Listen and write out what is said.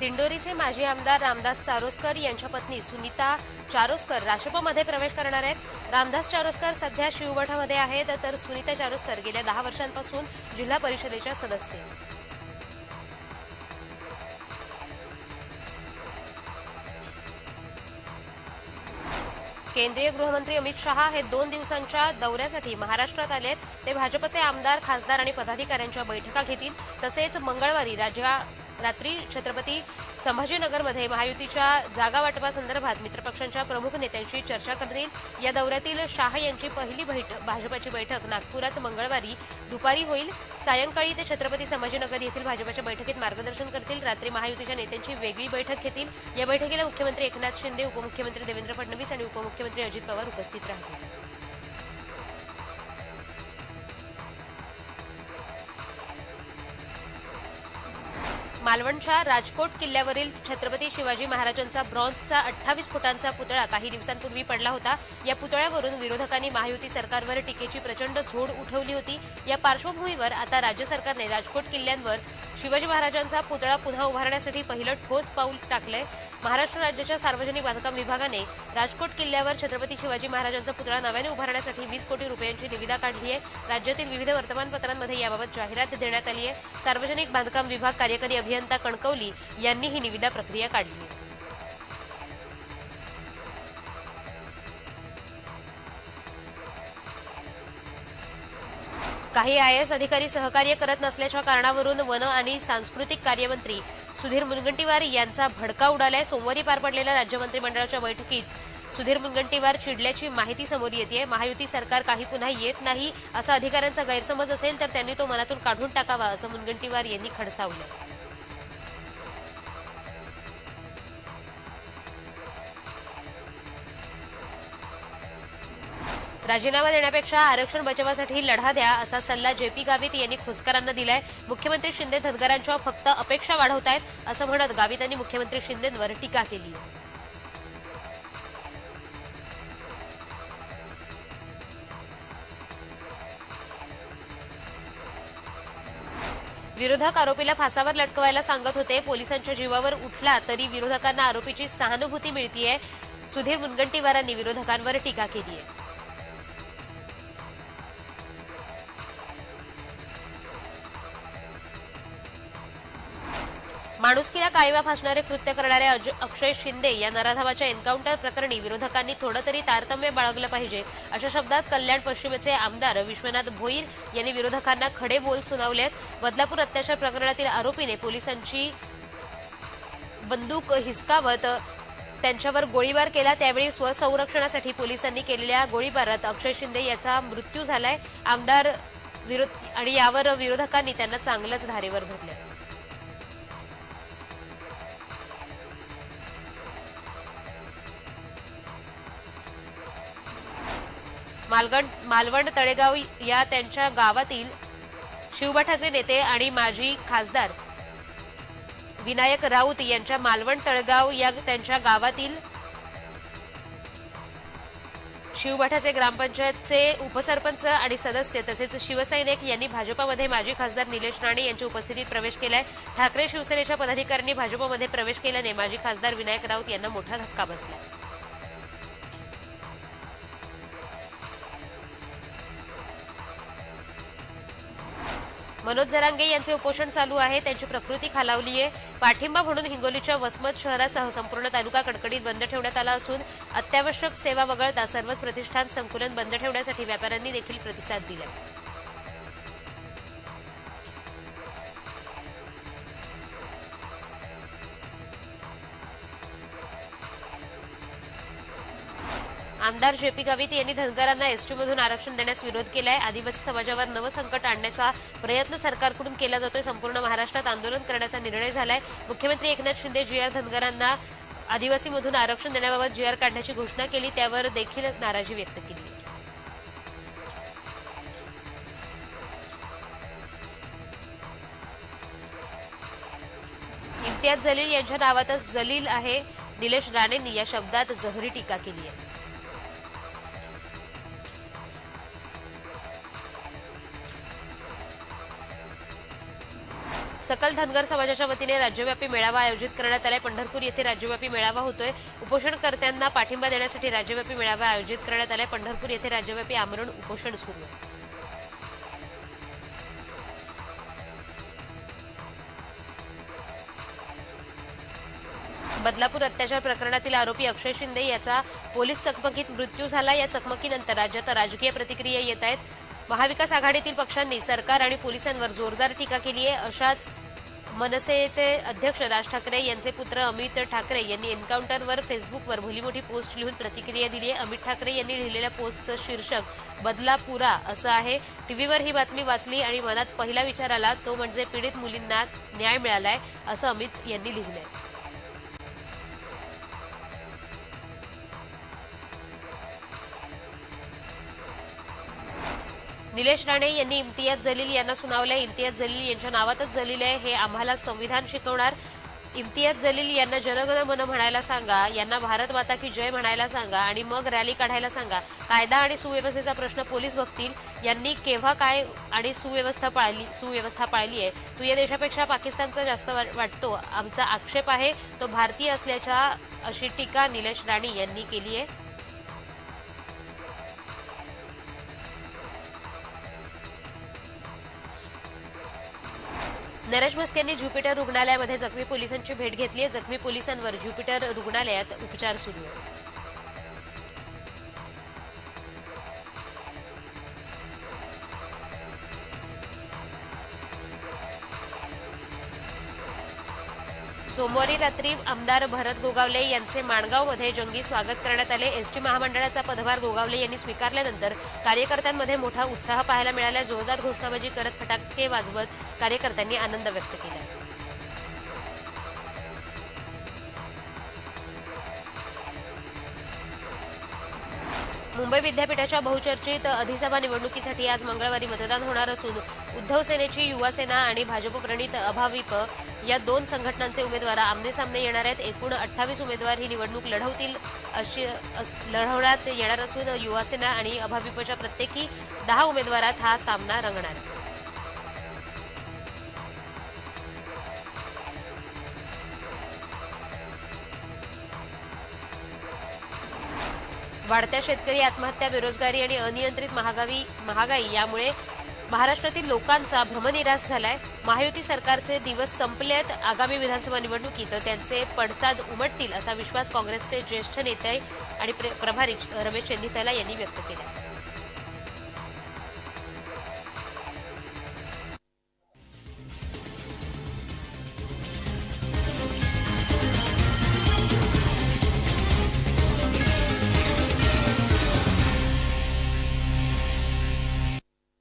दिंडोरीचे माजी आमदार रामदास चारोस्कर यांच्या पत्नी सुनीता चारोस्कर राष्ट्रपमध्ये प्रवेश करणार आहेत. रामदास चारोस्कर सध्या शिवमठामध्ये आहेत तर सुनीता चारोस्कर गेल्या दहा वर्षांपासून जिल्हा परिषदेच्या सदस्य केंद्रीय गृहमंत्री अमित शहा हे दोन दिवसांच्या दौऱ्यासाठी महाराष्ट्रात आलेत. ते भाजपचे आमदार खासदार आणि पदाधिकाऱ्यांच्या बैठका घेतील. तसेच मंगळवारी राज्या रात्री छत्रपती संभाजीनगरमध्ये महायुतीच्या जागा वाटपासंदर्भात मित्रपक्षांच्या प्रमुख नेत्यांशी चर्चा करतील. या दौऱ्यातील शाह यांची पहिली बैठ भाजपाची बैठक नागपुरात मंगळवारी. दुपारी होईल. सायंकाळी ते छत्रपती संभाजीनगर येथील भाजपाच्या बैठकीत मार्गदर्शन करतील. रात्री महायुतीच्या नेत्यांची वेगळी बैठक घेतील. या बैठकीला मुख्यमंत्री एकनाथ शिंदे उपमुख्यमंत्री देवेंद्र फडणवीस आणि उपमुख्यमंत्री अजित पवार उपस्थित राहतील. मालवणच्या राजकोट किल्ल्यावरील छत्रपती शिवाजी महाराजांचा ब्रॉन्झचा अठ्ठावीस फुटांचा पुतळा काही दिवसांपूर्वी पडला होता. या पुतळ्यावरून विरोधकांनी महायुती सरकारवर टीकेची प्रचंड झोड उठवली होती. या पार्श्वभूमीवर आता राज्य सरकारने राजकोट किल्ल्यांवर शिवाजी महाराजांचा पुतळा पुन्हा उभारण्यासाठी पहिलं ठोस पाऊल टाकलंय. महाराष्ट्र राज्याच्या सार्वजनिक बांधकाम विभागाने राजकोट किल्ल्यावर छत्रपती शिवाजी महाराजांचा पुतळा नव्याने उभारण्यासाठी वीस कोटी रुपयांची निविदा काढली आहे राज्यातील विविध वर्तमानपत्रांमध्ये याबाबत जाहिरात देण्यात आली आहे सार्वजनिक बांधकाम विभाग कार्यकारी अभियंता कणकवली यांनी ही निविदा प्रक्रिया काढली. काही आय एस अधिकारी सहकार्य करत नसल्याच्या कारणावरून वन आणि सांस्कृतिक कार्यमंत्री सुधीर मुनगंटीवार यांचा भडका उडालाय. सोमवारी पार पडलेल्या राज्य मंत्रिमंडळाच्या बैठकीत सुधीर मुनगंटीवार चिडल्याची माहिती समोर येते महायुती सरकार काही पुन्हा येत नाही असा अधिकाऱ्यांचा गैरसमज असेल तर त्यांनी तो मनातून काढून टाकावा असं मुनगंटीवार यांनी खडसावलं. राजीनामा देण्यापेक्षा आरक्षण बचावासाठी लढा द्या असा सल्ला जे पी गावित यांनी खोसकरांना दिलाय. मुख्यमंत्री शिंदे धनगरांच्या फक्त अपेक्षा वाढवतायत असं म्हणत गावित यांनी मुख्यमंत्री शिंदेंवर टीका केली विरोधक आरोपीला फासावर लटकवायला सांगत होते. पोलिसांच्या जीवावर उठला तरी विरोधकांना आरोपीची सहानुभूती मिळतीये. सुधीर मुनगंटीवारांनी विरोधकांवर टीका केली आहे माणुसकीला काळीमा फासणारे कृत्य करणारे अक्षय शिंदे या नराधावाच्या एन्काउंटर प्रकरणी विरोधकांनी थोडं तरी तारतम्य बाळगलं पाहिजे अशा शब्दात कल्याण पश्चिमेचे आमदार विश्वनाथ भोईर यांनी विरोधकांना खडे बोल सुनावलेत. बदलापूर अत्याचार प्रकरणातील आरोपीने पोलिसांची बंदूक हिसकावत त्यांच्यावर गोळीबार केला. त्यावेळी स्वसंरक्षणासाठी पोलिसांनी केलेल्या गोळीबारात अक्षय शिंदे याचा मृत्यू झालाय. आमदार विरोध आणि यावर विरोधकांनी त्यांना चांगलंच धारेवर धरलं मालगण मालवण तळेगाव या त्यांच्या गावातील शिवमठाचे नेते आणि माजी खासदार विनायक राऊत यांच्या मालवण तळगाव या त्यांच्या गावातील शिवमठाचे ग्रामपंचायतचे उपसरपंच आणि सदस्य तसेच शिवसैनिक यांनी भाजपामध्ये माजी खासदार निलेश राणे यांच्या उपस्थितीत प्रवेश केलाय. ठाकरे शिवसेनेच्या पदाधिकाऱ्यांनी भाजपामध्ये प्रवेश केल्याने माजी खासदार विनायक राऊत यांना मोठा धक्का बसला. मनोज जरांगे यांचे उपोषण चालू आहे त्यांची प्रकृती खालावली आहे. पाठिंबा म्हणून हिंगोलीच्या वसमत शहरासह संपूर्ण तालुका कडकडीत बंद ठेवण्यात आला असून अत्यावश्यक सेवा वगळता सर्वच प्रतिष्ठान संकुलन बंद ठेवण्यासाठी व्यापाऱ्यांनी देखील प्रतिसाद दिला आमदार जे पी गावित यांनी धनगरांना एसटीमधून आरक्षण देण्यास विरोध केलाय. आदिवासी समाजावर नवं संकट आणण्याचा प्रयत्न सरकारकडून केला जातोय. संपूर्ण महाराष्ट्रात आंदोलन करण्याचा निर्णय झालाय. मुख्यमंत्री एकनाथ शिंदे जी आर धनगरांना आदिवासीमधून आरक्षण देण्याबाबत जी आर काढण्याची घोषणा केली त्यावर देखील नाराजी व्यक्त केली. इम्तियाज जलील यांच्या नावातच जलील आहे. निलेश राणेंनी या शब्दात जहरी टीका केली आहे. सकल धनगर समाजाच्या वतीने राज्यव्यापी मेळावा आयोजित करण्यात आलाय. पंढरपूर येथे राज्यव्यापी मेळावा होतोय. उपोषणकर्त्यांना पाठिंबा देण्यासाठी राज्यव्यापी मेळावा आयोजित करण्यात आलाय. पंढरपूर येथे राज्यव्यापी आमरण उपोषण सुरू. आहे बदलापूर अत्याचार प्रकरणातील आरोपी अक्षय शिंदे याचा पोलीस चकमकीत मृत्यू झाला. या चकमकीनंतर राज्यात राजकीय प्रतिक्रिया येत आहेत. महाविकास आघाडीतील पक्षांनी सरकार आणि पोलिसांवर जोरदार टीका केली आहे अशाच मनसेचे अध्यक्ष राज ठाकरे यांचे पुत्र अमित ठाकरे यांनी एन्काउंटरवर फेसबुकवर भली मोठी पोस्ट लिहून प्रतिक्रिया दिली आहे. अमित ठाकरे यांनी लिहिलेल्या पोस्टचं शीर्षक बदलापुरा असं आहे. टीव्हीवर ही बातमी वाचली आणि मनात पहिला विचार आला तो म्हणजे पीडित मुलींना न्याय मिळालाय असं अमित यांनी लिहिलंय. निलेश राणे यांनी इम्तियाज जलील यांना सुनावलं इम्तियाज जलील यांच्या नावातच जलील आहे. हे आम्हाला संविधान शिकवणार. इम्तियाज जलील यांना जनगण मन म्हणायला सांगा. यांना भारत माता की जय म्हणायला सांगा आणि मग रॅली काढायला सांगा. कायदा आणि सुव्यवस्थेचा प्रश्न पोलीस बघतील. यांनी केव्हा काय आणि सुव्यवस्था पाळली सुव्यवस्था पाळली आहे. तू या देशापेक्षा पाकिस्तानचा जास्त वाटतो. आमचा आक्षेप आहे तो भारतीय असल्याच्या अशी टीका निलेश राणे यांनी केली आहे. नरेश म्हस्केंनी ज्युपिटर रुग्णालयामध्ये जखमी पोलिसांची भेट घेतली आहे. जखमी पोलिसांवर ज्युपिटर रुग्णालयात उपचार सुरू सोमवारी रात्री आमदार भरत गोगावले यांचे माणगावमध्ये जंगी स्वागत करण्यात आले. एसटी महामंडळाचा पदभार गोगावले यांनी स्वीकारल्यानंतर कार्यकर्त्यांमध्ये मोठा उत्साह पाहायला मिळाला. जोरदार घोषणाबाजी करत फटाके वाजवत कार्यकर्त्यांनी आनंद व्यक्त केला. मुंबई विद्यापीठाच्या बहुचर्चित अधिसभा निवडणुकीसाठी आज मंगळवारी मतदान होणार असून उद्धव सेनेची युवा सेना आणि भाजपप्रणित अभाविप या दोन संघटनांचे उमेदवार आमनेसामने येणार आहेत. एकूण अठ्ठावीस उमेदवार ही निवडणूक लढवतील अशी अस- लढवण्यात येणार असून युवा सेना आणि अभाविपच्या प्रत्येकी दहा उमेदवारात हा सामना रंगणार वाढत्या शेतकरी आत्महत्या बेरोजगारी आणि अनियंत्रित महागावी महागाई यामुळे महाराष्ट्रातील लोकांचा भ्रमनिराश झालाय. महायुती सरकारचे दिवस संपलेत. आगामी विधानसभा निवडणुकीत त्यांचे पडसाद उमटतील असा विश्वास काँग्रेसचे ज्येष्ठ नेते आणि प्र- प्रभारी रमेश चंदितला यांनी व्यक्त केला.